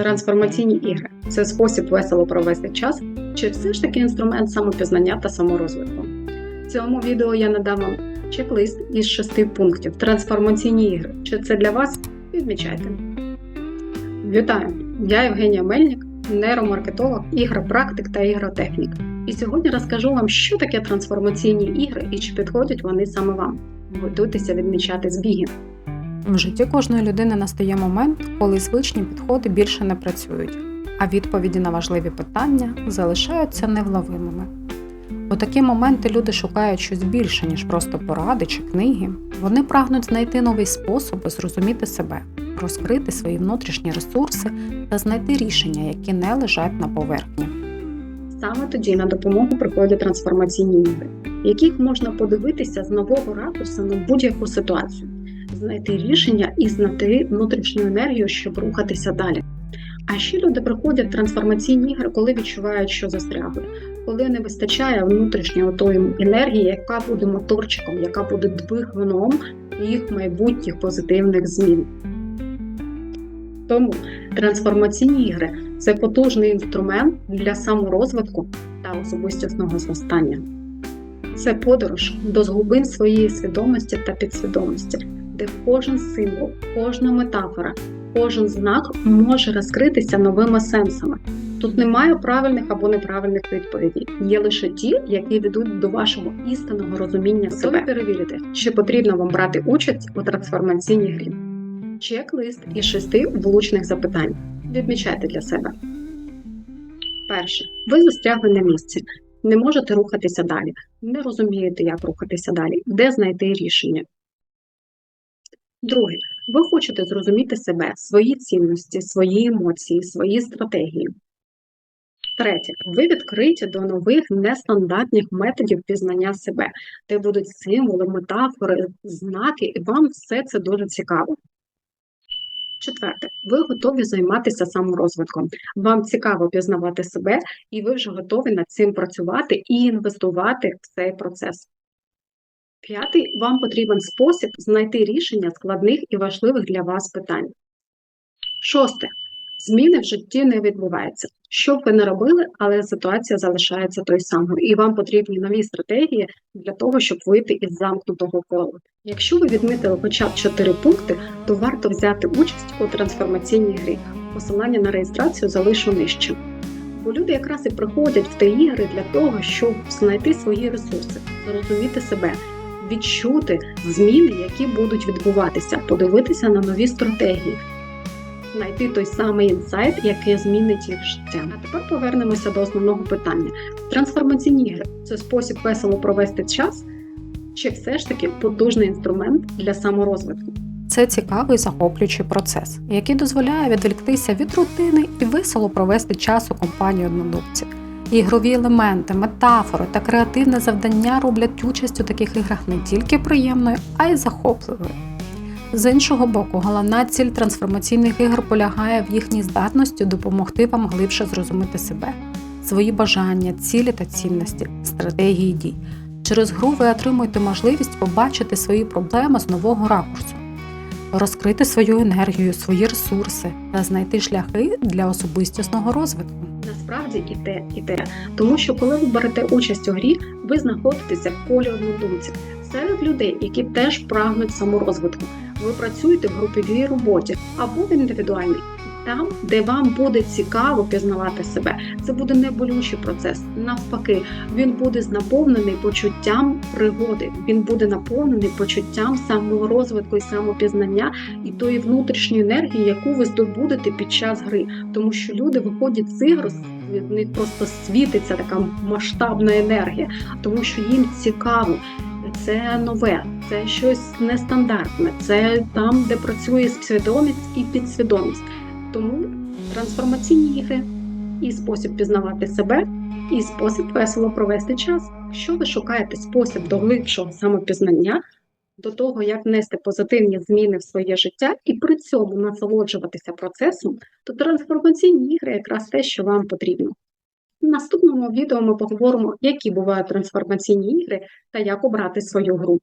Трансформаційні ігри це спосіб весело провести час, чи все ж таки інструмент самопізнання та саморозвитку. В цьому відео я надам вам чек-лист із шести пунктів. Трансформаційні ігри. Чи це для вас? Відмічайте. Вітаю! Я Євгенія Мельник, нейромаркетолог, ігропрактик та ігротехнік. І сьогодні розкажу вам, що таке трансформаційні ігри і чи підходять вони саме вам. Готуйтеся відмічати збіги. В житті кожної людини настає момент, коли звичні підходи більше не працюють, а відповіді на важливі питання залишаються невловимими. У такі моменти люди шукають щось більше, ніж просто поради чи книги. Вони прагнуть знайти новий спосіб зрозуміти себе, розкрити свої внутрішні ресурси та знайти рішення, які не лежать на поверхні. Саме тоді на допомогу приходять трансформаційні ігри, в яких можна подивитися з нового ракурсу на будь-яку ситуацію, знайти рішення і знайти внутрішню енергію, щоб рухатися далі. А ще люди приходять трансформаційні ігри, коли відчувають, що застрягли, коли не вистачає внутрішньої тої енергії, яка буде моторчиком, яка буде двигуном їх майбутніх позитивних змін. Тому трансформаційні ігри це потужний інструмент для саморозвитку та особистісного зростання. Це подорож до глибин своєї свідомості та підсвідомості, де кожен символ, кожна метафора, кожен знак може розкритися новими сенсами. Тут немає правильних або неправильних відповідей. Є лише ті, які ведуть до вашого істинного розуміння себе. перевірити, чи потрібно вам брати участь у трансформаційній грі. Чек-лист із шести влучних запитань. Відмічайте для себе. Перше. Ви застрягли на місці. Не можете рухатися далі. Не розумієте, як рухатися далі, де знайти рішення. Друге. Ви хочете зрозуміти себе, свої цінності, свої емоції, свої стратегії. Третє. Ви відкриті до нових нестандартних методів пізнання себе, де будуть символи, метафори, знаки, і вам все це дуже цікаво. Четверте, ви готові займатися саморозвитком. Вам цікаво пізнавати себе, і ви вже готові над цим працювати і інвестувати в цей процес. П'ятий, вам потрібен спосіб знайти рішення складних і важливих для вас питань. Шосте. Зміни в житті не відбуваються. Що б ви не робили, але ситуація залишається той самою, і вам потрібні нові стратегії для того, щоб вийти із замкнутого кола. Якщо ви відмітили хоча б 4 пункти, то варто взяти участь у трансформаційній грі. Посилання на реєстрацію залишу нижче. Бо люди якраз і приходять в ті ігри для того, щоб знайти свої ресурси, зрозуміти себе, відчути зміни, які будуть відбуватися, подивитися на нові стратегії знайти той самий інсайт, який змінить їх життя. А тепер повернемося до основного питання: трансформаційні ігри це спосіб весело провести час, чи все ж таки потужний інструмент для саморозвитку. Це цікавий захоплюючий процес, який дозволяє відволіктися від рутини і весело провести час у компанії однодумців. Ігрові елементи, метафори та креативне завдання роблять участь у таких іграх не тільки приємною, а й захопливою. З іншого боку, головна ціль трансформаційних ігор полягає в їхній здатності допомогти вам глибше зрозуміти себе, свої бажання, цілі та цінності, стратегії дій. Через гру ви отримуєте можливість побачити свої проблеми з нового ракурсу, розкрити свою енергію, свої ресурси та знайти шляхи для особистісного розвитку. Насправді і те, і те, тому що коли ви берете участь у грі, ви знаходитеся в колі однодумців серед людей, які теж прагнуть саморозвитку. Ви працюєте в груповій роботі або в індивідуальній. Там, де вам буде цікаво пізнавати себе, це буде не болючий процес. Навпаки, він буде наповнений почуттям пригоди. Він буде наповнений почуттям саморозвитку і самопізнання і тої внутрішньої енергії, яку ви здобудете під час гри. Тому що люди виходять з ігр, від них просто світиться така масштабна енергія, тому що їм цікаво це нове, це щось нестандартне, це там, де працює свідомість і підсвідомість. Тому трансформаційні ігри і спосіб пізнавати себе, і спосіб весело провести час. Якщо ви шукаєте спосіб до глибшого самопізнання, до того, як внести позитивні зміни в своє життя і при цьому насолоджуватися процесом, то трансформаційні ігри якраз те, що вам потрібно. В наступному відео ми поговоримо, які бувають трансформаційні ігри та як обрати свою гру.